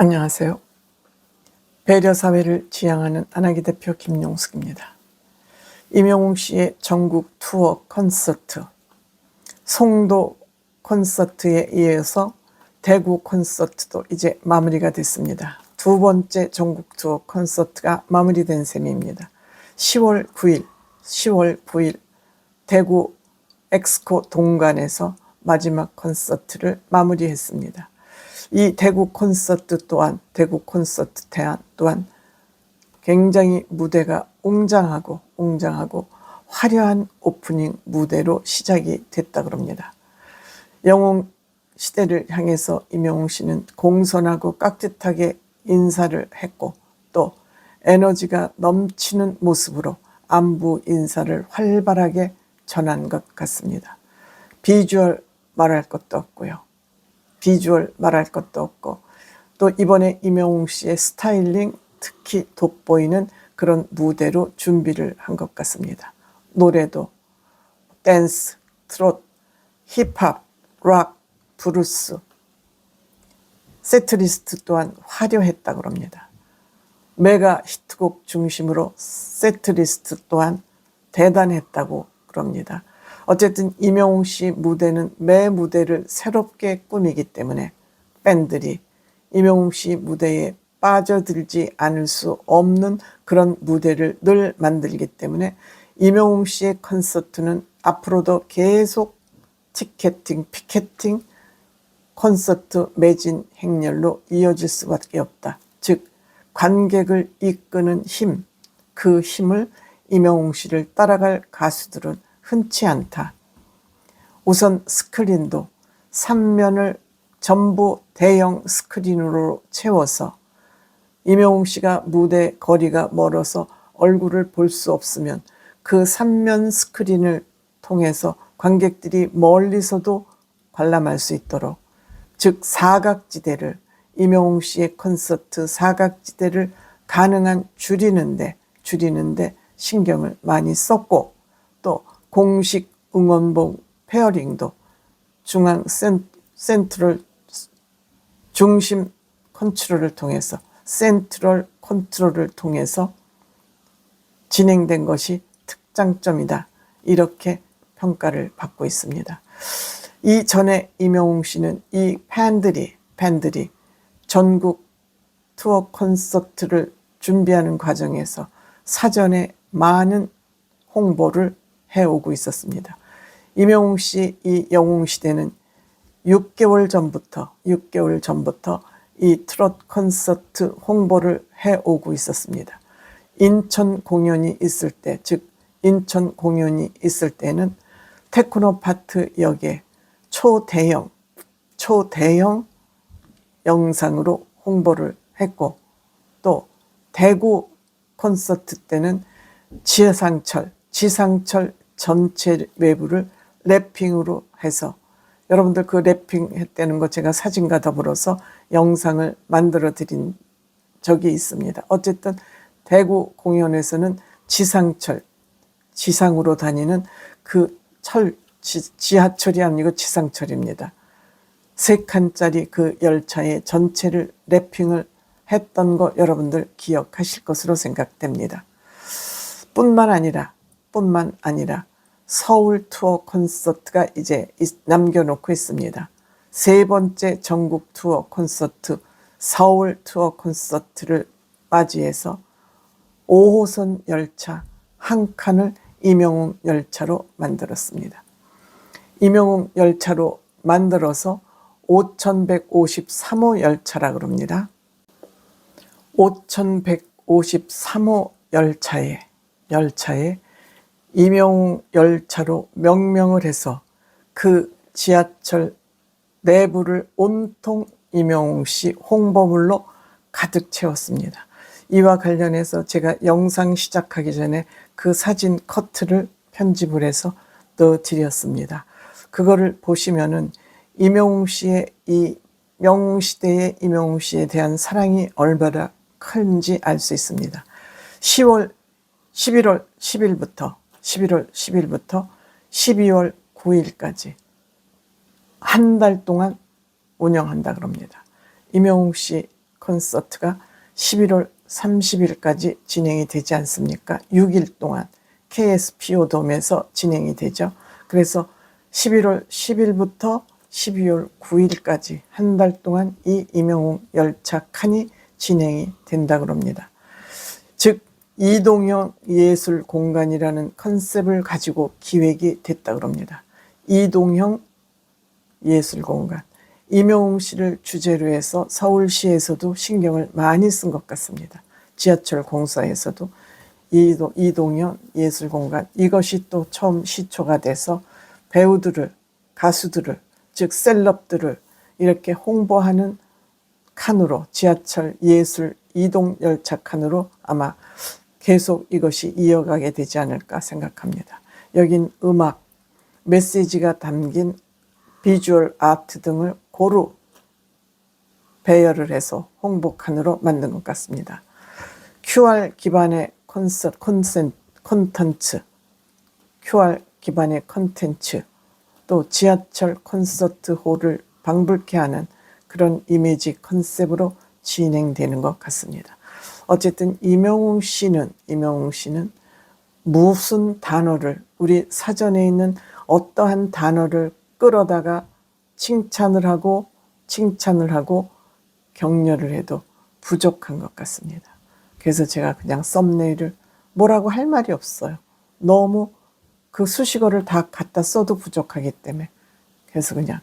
안녕하세요. 배려사회를 지향하는 한학기 대표 김용숙입니다. 임영웅 씨의 전국 투어 콘서트, 송도 콘서트에 이어서 대구 콘서트도 이제 마무리가 됐습니다. 두 번째 전국 투어 콘서트가 마무리된 셈입니다. 10월 9일, 10월 9일 대구 엑스코 동관에서 마지막 콘서트를 마무리했습니다. 이 대구 콘서트 또한 대구 콘서트 대안 또한 굉장히 무대가 웅장하고 웅장하고 화려한 오프닝 무대로 시작이 됐다 그럽니다. 영웅 시대를 향해서 임영웅 씨는 공손하고 깍듯하게 인사를 했고 또 에너지가 넘치는 모습으로 안부 인사를 활발하게 전한 것 같습니다. 비주얼 말할 것도 없고요. 비주얼 말할 것도 없고 또 이번에 임영웅 씨의 스타일링 특히 돋보이는 그런 무대로 준비를 한 것 같습니다. 노래도 댄스, 트롯, 힙합, 락, 브루스 세트리스트 또한 화려했다 그럽니다. 메가 히트곡 중심으로 세트리스트 또한 대단했다고 그럽니다. 어쨌든 임영웅 씨 무대는 매 무대를 새롭게 꾸미기 때문에 팬들이 임영웅 씨 무대에 빠져들지 않을 수 없는 그런 무대를 늘 만들기 때문에 임영웅 씨의 콘서트는 앞으로도 계속 티켓팅, 피켓팅, 콘서트 매진 행렬로 이어질 수밖에 없다. 즉 관객을 이끄는 힘, 그 힘을 임영웅 씨를 따라갈 가수들은 흔치 않다. 우선 스크린도 3면을 전부 대형 스크린으로 채워서 임영웅 씨가 무대 거리가 멀어서 얼굴을 볼 수 없으면 그 3면 스크린을 통해서 관객들이 멀리서도 관람할 수 있도록 즉 사각지대를 임영웅 씨의 콘서트 사각지대를 가능한 줄이는데 줄이는데 신경을 많이 썼고 또 공식 응원봉 페어링도 중앙 센, 센트럴 중심 컨트롤을 통해서 센트럴 컨트롤을 통해서 진행된 것이 특장점이다. 이렇게 평가를 받고 있습니다. 이 전에 임영웅 씨는 이 팬들이 팬들이 전국 투어 콘서트를 준비하는 과정에서 사전에 많은 홍보를 해오고 있었습니다. 임영웅 씨 이 영웅 시대는 6개월 전부터 6개월 전부터 이 트롯 콘서트 홍보를 해오고 있었습니다. 인천 공연이 있을 때, 즉 인천 공연이 있을 때는 테크노 파트 역에 초대형 초대형 영상으로 홍보를 했고 또 대구 콘서트 때는 지상철 지상철 전체 외부를 랩핑으로 해서 여러분들 그 랩핑 했다는 거 제가 사진과 더불어서 영상을 만들어 드린 적이 있습니다. 어쨌든 대구 공연에서는 지상철, 지상으로 다니는 그 철, 지, 하철이 아니고 지상철입니다. 세 칸짜리 그 열차의 전체를 랩핑을 했던 거 여러분들 기억하실 것으로 생각됩니다. 뿐만 아니라, 뿐만 아니라 서울 투어 콘서트가 이제 남겨놓고 있습니다. 세 번째 전국 투어 콘서트, 서울 투어 콘서트를 맞이해서 5호선 열차 한 칸을 임영웅 열차로 만들었습니다. 임영웅 열차로 만들어서 5153호 열차라 그럽니다. 5153호 열차에 열차에 임영웅 열차로 명명을 해서 그 지하철 내부를 온통 씨 홍보물로 가득 채웠습니다. 이와 관련해서 제가 영상 시작하기 전에 그 사진 커트를 편집을 해서 넣어드렸습니다. 그거를 보시면은 임영웅 씨의 이 명웅 시대의 임영웅 씨에 대한 사랑이 얼마나 큰지 알 수 있습니다. 10월, 11월 10일부터 11월 10일부터 12월 9일까지 한 달 동안 운영한다 그럽니다. 임영웅 씨 콘서트가 11월 30일까지 진행이 되지 않습니까? 6일 동안 KSPO 돔에서 진행이 되죠. 그래서 11월 10일부터 12월 9일까지 한 달 동안 이 임영웅 열차 칸이 진행이 된다 그럽니다. 즉 이동형 예술 공간이라는 컨셉을 가지고 기획이 됐다 그럽니다. 이동형 예술 공간. 이명웅 씨를 주제로 해서 서울시에서도 신경을 많이 쓴 것 같습니다. 지하철 공사에서도 이동, 이동현 예술 공간 이것이 또 처음 시초가 돼서 배우들을 가수들을 즉 셀럽들을 이렇게 홍보하는 칸으로 지하철 예술 이동 열차 칸으로 아마 계속 이것이 이어가게 되지 않을까 생각합니다. 여긴 음악, 메시지가 담긴 비주얼 아트 등을 고루 배열을 해서 홍보 칸으로 만든 것 같습니다. QR 기반의 콘서트, 콘센, 콘텐츠, QR 기반의 콘텐츠, 또 지하철 콘서트 홀을 방불케 하는 그런 이미지 컨셉으로 진행되는 것 같습니다. 어쨌든 이명웅 씨는 이명웅 씨는 무슨 단어를 우리 사전에 있는 어떠한 단어를 끌어다가 칭찬을 하고 칭찬을 하고 격려를 해도 부족한 것 같습니다. 그래서 제가 그냥 썸네일을 뭐라고 할 말이 없어요. 너무 그 수식어를 다 갖다 써도 부족하기 때문에 그래서 그냥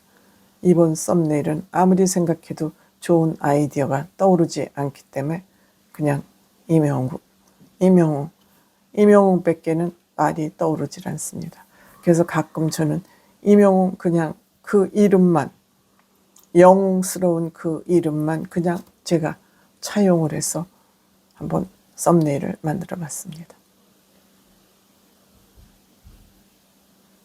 이번 썸네일은 아무리 생각해도 좋은 아이디어가 떠오르지 않기 때문에 그냥 이명웅, 이명웅 뺏게는 말이 떠오르질 않습니다. 그래서 가끔 저는 이명웅 그냥 그 이름만 영웅스러운 그 이름만 그냥 제가 차용을 해서 한번 썸네일을 만들어 봤습니다.